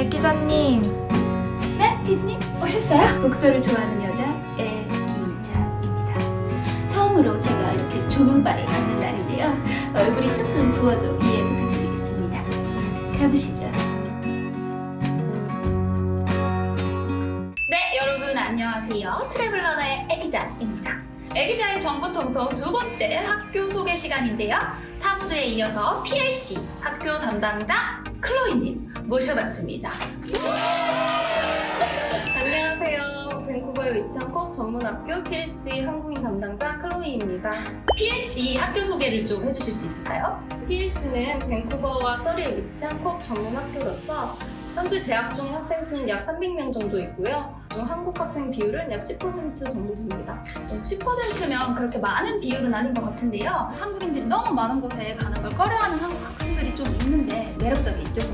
애 기자님, 네, 피디님 오셨어요? 독서를 좋아하는 여자 애기자입니다. 처음으로 제가 이렇게 조명바를 받는 날인데요. 얼굴이 조금 부어도 이해 부탁드리겠습니다. 자, 가보시죠. 네, 여러분 안녕하세요. 트래블러너의 애기자입니다. 애기자의 정보통통 두 번째 학교 소개 시간인데요. 타무드에 이어서 PLC 학교 담당자 클로이님 모셔봤습니다. 안녕하세요. 밴쿠버의 위치한 컵 전문학교 PLC 한국인 담당자 클로이입니다. PLC 학교 소개를 좀 해주실 수 있을까요? PLC는 밴쿠버와 서리에 위치한 컵 전문학교로서 현재 재학 중인 학생 수는 약 300명 정도 있고요. 중 한국 학생 비율은 약 10% 정도 됩니다. 10%면 그렇게 많은 비율은 아닌 것 같은데요. 한국인들이 너무 많은 곳에 가는 걸 꺼려하는 한국 학생들이 좀 있는데 매력적인 요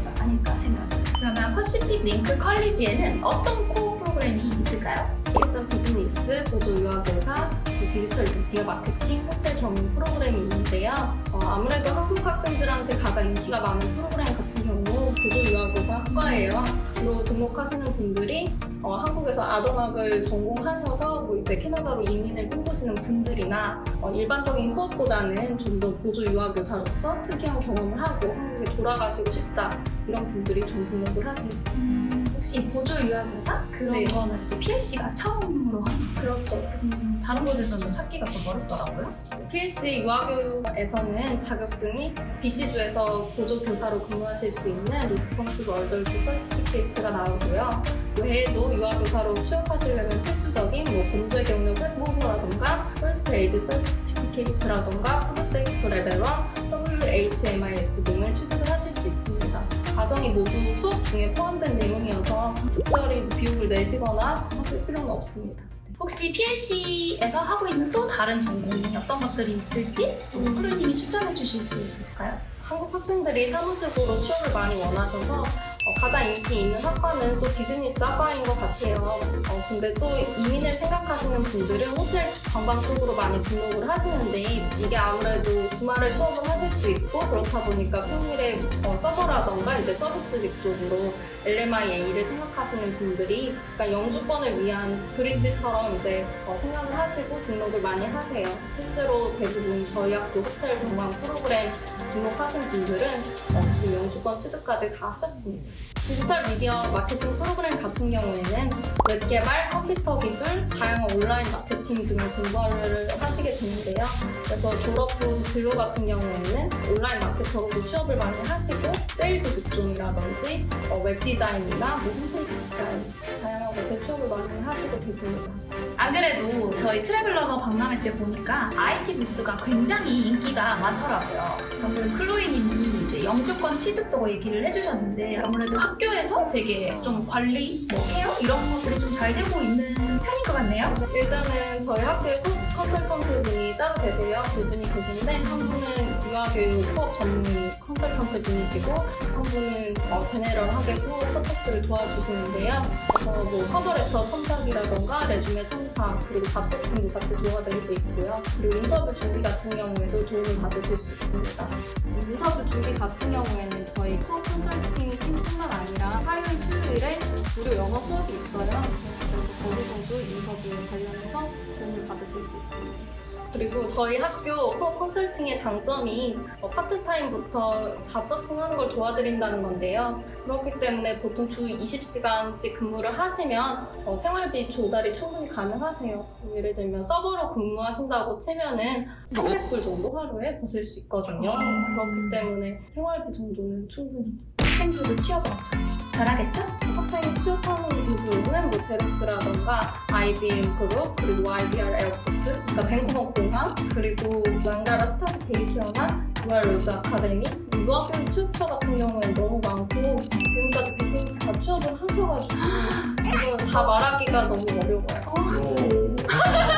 퍼시픽 링크 컬리지에는 어떤 코어 프로그램이 있을까요? 일단 비즈니스, 보조 유학교사, 디지털 미디어 마케팅, 호텔 전문 프로그램이 있는데요. 어, 아무래도 한국 학생들한테 가장 인기가 많은 프로그램 같은 경우 보조 유학교사 학과예요. 주로 등록하시는 분들이 어, 한국에서 아동학을 전공하셔서 뭐 이제 캐나다로 이민을 꿈꾸시는 분들이나 어, 일반적인 코업보다는 좀 더 보조 유학교사로서 특이한 경험을 하고 한국에 돌아가시고 싶다 이런 분들이 좀 등록을 하십니다. 음, 혹시 보조 유학교사? 그런 네. 거는 이제 PLC가 처음으로 하는 그렇죠. 음, 다른 곳에서는 찾기가 좀 어렵더라고요. PLC 유아교에서는 자격증이 BC주에서 보조교사로 근무하실 수 있는 리스폰스 월더스 서티피케이트가 나오고요. 외에도 유아교사로 취업하시려면 필수적인 뭐 범죄 경력 회복이라던가 퍼스트 에이드 서티피케이트라던가 푸드 세이프 레벨 1, WHMIS 등을 취득을 하실 수 있습니다. 과정이 모두 수업 중에 포함된 내용이어서 특별히 비용을 내시거나 하실 필요는 없습니다. 혹시 PLC에서 하고 있는 또 다른 전공이 어떤 것들이 있을지 클로이님이 추천해 주실 수 있을까요? 한국 학생들이 사무직으로 취업을 많이 원하셔서 어, 가장 인기 있는 학과는 또 비즈니스 학과인 것 같아요. 어, 근데 또 이민을 생각하시는 분들은 호텔 관광 쪽으로 많이 등록을 하시는데 이게 아무래도 주말에 수업을 하실 수 있고 그렇다 보니까 평일에 어, 서버라던가 이제 서비스직 쪽으로 LMIA를 생각하시는 분들이 약간 영주권을 위한 브릿지처럼 이제 어, 생각을 하시고 등록을 많이 하세요. 실제로 대부분 저희 학교 호텔 관광 프로그램 등록하 신 분들은 어, 지금 영주권 취득까지 다 하셨습니다. 디지털 미디어 마케팅 프로그램 같은 경우에는 웹 개발, 컴퓨터 기술, 다양한 온라인 마케팅 등을 공부를 하시게 되는데요. 그래서 졸업 후 진로 같은 경우에는 온라인 마케터로도 취업을 많이 하시고 세일즈 직종이라든지 어, 웹 디자인이나 뭐 홈페이지 디자인 다양한 곳에 취업을 많이 하시고 계십니다. 안 그래도 저희 트래블러너 박람회 때 보니까 IT 부스가 굉장히 인기가 많더라고요. 방금 클로이님이 이제 영주권 취득도 얘기를 해주셨는데 아무래도 학교에서 되게 좀 관리, 뭐 케어 이런 것들이 좀 잘 되고 있는 편인 것 같네요. 일단은 저희 학교에 코- 컨설턴트 분이 따로 계세요. 두 분이 계신데 한 분은 유아교육 코업 전문 컨설턴트 분이시고 한 분은 어, 제네럴하게 코업 서포트를 도와주시는데요. 그래서 뭐 커버레터 첨삭이라던가 레주메 첨삭 그리고 답세팅도 같이 도와드리고 있고요. 그리고 인터뷰 준비 같은 경우에도 도움을 받으실 수 있습니다. 인터뷰 준비 같은 경우에는 저희 코업 컨설팅 팀뿐만 아니라 화요일, 수요일에 무료 영어 수업이 있어요. 그래서 거기서도 인터뷰 관련해서 도움을 받으실 수 있습니다. 그리고 저희 학교 코어 컨설팅의 장점이 어, 파트타임부터 잡서칭하는 걸 도와드린다는 건데요. 그렇기 때문에 보통 주 20시간씩 근무를 하시면 어, 생활비 조달이 충분히 가능하세요. 예를 들면 서버로 근무하신다고 치면은 300불 정도 하루에 버실 수 있거든요. 그렇기 때문에 생활비 정도는 충분히 학생들도 취업을 엄청 잘하겠죠? 학생이 취업 기술은 뭐 제록스라던가 IBM 그룹 그리고 YBR 에어포트 그러니까 밴쿠버 공항 그리고 망가라 스타트페이시어나 유알로즈 아카데미 유학교 취업처 같은 경우에는 너무 많고 지금까지 대부분 다 취업을 하셔가지고 이거 다 말하기가 너무 어려워요.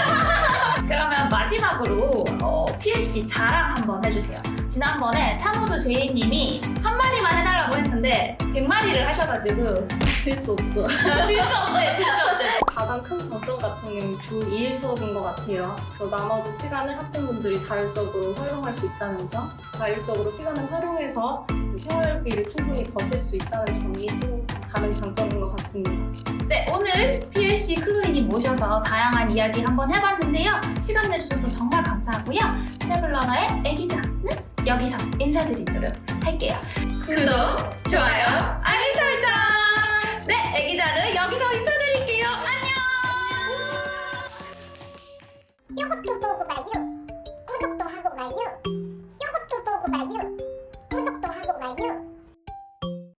마지막으로 어, PLC 자랑 한번 해주세요. 지난번에 타모드 제이님이 한마디만 해달라고 했는데 100마디를 하셔가지고 질수 없죠. 질 수 없네, 질 수 없네. 가장 큰 장점 같은 경우는 주 2일 수업인 것 같아요. 그래서 나머지 시간을 학생분들이 자율적으로 활용할 수 있다는 점, 자율적으로 시간을 활용해서 생활비를 충분히 버실 수 있다는 점이 또 다른 장점인 것 같습니다. 네, 오늘 PLC 클로이님 모셔서 다양한 이야기 한번 해봤는데요. 시간 내주셔서 정말 감사하고요. 트래블러너의 애기자는 여기서 인사드리도록 할게요. 구독, 좋아요, 알림 설정! 네, 애기자는 여기서 인사드릴게요.